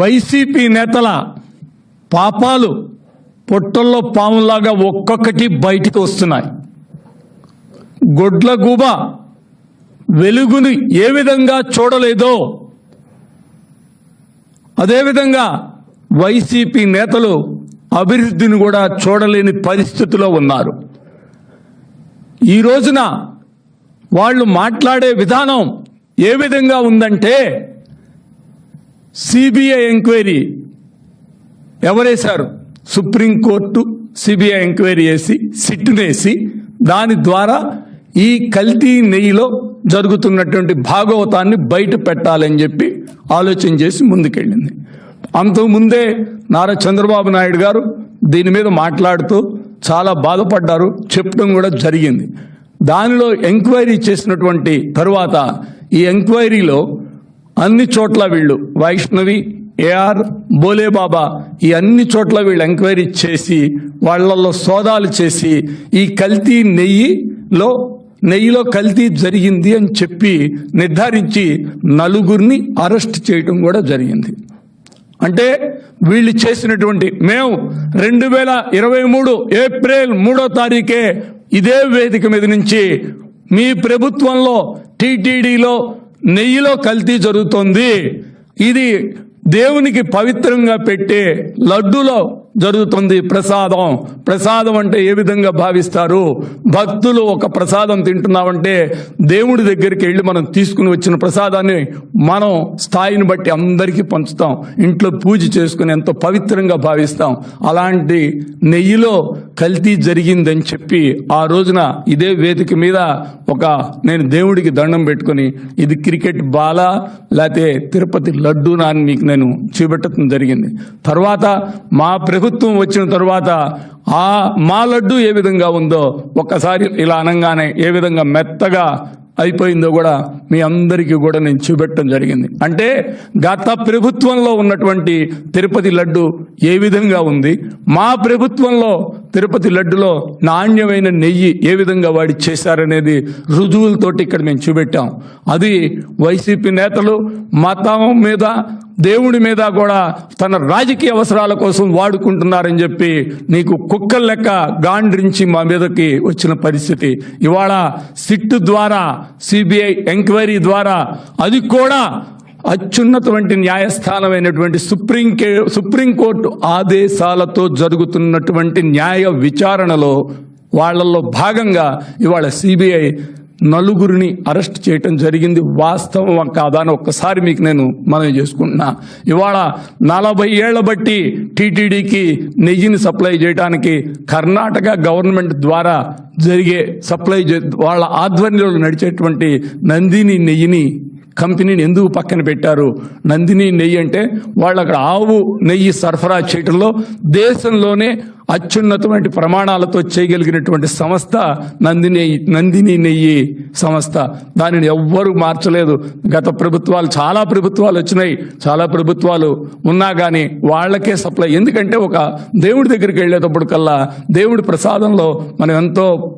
YCP నేతల పాపాలు పొట్టల్లో పాములాగా ఒక్కొక్కటి బయటికి వస్తున్నాయి. గొడ్ల గూబ వెలుగుని ఏ విధంగా చూడలేదో అదేవిధంగా వైసీపీ నేతలు అభివృద్ధిని కూడా చూడలేని పరిస్థితిలో ఉన్నారు. ఈ రోజున వాళ్ళు మాట్లాడే విధానం ఏ విధంగా ఉందంటే సిబిఐ ఎంక్వైరీ ఎవరేశారు? సుప్రీంకోర్టు సిబిఐ ఎంక్వైరీ వేసి సిట్టునేసి దాని ద్వారా ఈ కల్తీ నెయ్యిలో జరుగుతున్నటువంటి భాగవతాన్ని బయట పెట్టాలని చెప్పి ఆలోచన చేసి ముందుకెళ్ళింది. అంతకుముందే నారా చంద్రబాబు నాయుడు గారు దీని మీద మాట్లాడుతూ చాలా బాధపడ్డారు. చెప్పడం కూడా జరిగింది. దానిలో ఎంక్వైరీ చేసినటువంటి తరువాత ఈ ఎంక్వైరీలో అన్ని చోట్ల వీళ్ళు. వైష్ణవి ఏఆర్ బోలేబాబా ఈ అన్ని చోట్ల వీళ్ళు ఎంక్వైరీ చేసి వాళ్ళల్లో సోదాలు చేసి ఈ కల్తీ నెయ్యిలో నెయ్యిలో కల్తీ జరిగింది అని చెప్పి నిర్ధారించి నలుగురిని అరెస్ట్ చేయడం కూడా జరిగింది. అంటే వీళ్ళు చేసినటువంటి మేము రెండు వేల ఇరవై మూడు ఏప్రిల్ మూడో తారీఖే ఇదే వేదిక మీద నుంచి మీ ప్రభుత్వంలో టీటీడీలో నెయ్యిలో కల్తీ జరుగుతుంది. ఇది దేవునికి పవిత్రంగా పెట్టే లడ్డులో జరుగుతుంది ప్రసాదం. ప్రసాదం అంటే ఏ విధంగా భావిస్తారు? భక్తులు ఒక ప్రసాదం తింటున్నామంటే దేవుడి దగ్గరికి వెళ్ళి మనం తీసుకుని వచ్చిన ప్రసాదాన్ని మనం స్థాయిని బట్టి అందరికీ పంచుతాం. ఇంట్లో పూజ చేసుకుని ఎంతో పవిత్రంగా భావిస్తాం. అలాంటి నెయ్యిలో కల్తీ జరిగిందని చెప్పి ఆ రోజున ఇదే వేదిక మీద ఒక నేను దేవుడికి దండం పెట్టుకొని ఇది క్రికెట్ బాలా లేకపోతే తిరుపతి లడ్డూనా అని మీకు నేను చూపెట్టడం జరిగింది. తర్వాత మా ప్రభుత్వం వచ్చిన తర్వాత ఆ మా లడ్డు ఏ విధంగా ఉందో ఒక్కసారి ఇలా అనగానే ఏ విధంగా మెత్తగా అయిపోయిందో కూడా మీ అందరికీ కూడా నేను చూపెట్టడం జరిగింది. అంటే గత ప్రభుత్వంలో ఉన్నటువంటి తిరుపతి లడ్డు ఏ విధంగా ఉంది? మా ప్రభుత్వంలో తిరుపతి లడ్డులో నాణ్యమైన నెయ్యి ఏ విధంగా వాడి చేశారనేది రుజువులతోటి ఇక్కడ మేము చూపెట్టాం. అది వైసీపీ నేతలు మతం మీద దేవుడి మీద కూడా తన రాజకీయ అవసరాల కోసం వాడుకుంటున్నారని చెప్పి నీకు కుక్కల లెక్క గాండ్రించి మా మీదకి వచ్చిన పరిస్థితి. ఇవాళ సిట్ ద్వారా సిబిఐ ఎంక్వైరీ ద్వారా అది కూడా అత్యున్నతమైన న్యాయస్థానమైనటువంటి సుప్రీం కే సుప్రీంకోర్టు ఆదేశాలతో జరుగుతున్నటువంటి న్యాయ విచారణలో వాళ్ళల్లో భాగంగా ఇవాళ సిబిఐ నలుగురిని అరెస్ట్ చేయటం జరిగింది. వాస్తవం కాదా అని ఒక్కసారి మీకు నేను మనం చేసుకుంటున్నా. ఇవాళ నలభై ఏళ్ళ బట్టి టీటీడీకి నెయ్యిని సప్లై చేయడానికి కర్ణాటక గవర్నమెంట్ ద్వారా జరిగే సప్లై వాళ్ళ ఆధ్వర్యంలో నడిచేటువంటి నందిని నెయ్యిని కంపెనీని ఎందుకు పక్కన పెట్టారు? నందిని నెయ్యి అంటే వాళ్ళు అక్కడ ఆవు నెయ్యి సరఫరా చేయటంలో దేశంలోనే అత్యున్నతమైన ప్రమాణాలతో చేయగలిగినటువంటి సంస్థ నందిని నందిని నెయ్యి సంస్థ. దానిని ఎవ్వరూ మార్చలేదు. గత ప్రభుత్వాలు చాలా ప్రభుత్వాలు వచ్చినాయి. చాలా ప్రభుత్వాలు ఉన్నా కానీ వాళ్ళకే సప్లై. ఎందుకంటే ఒక దేవుడి దగ్గరికి వెళ్ళేటప్పుడు కల్లా దేవుడి ప్రసాదంలో మనం ఎంతో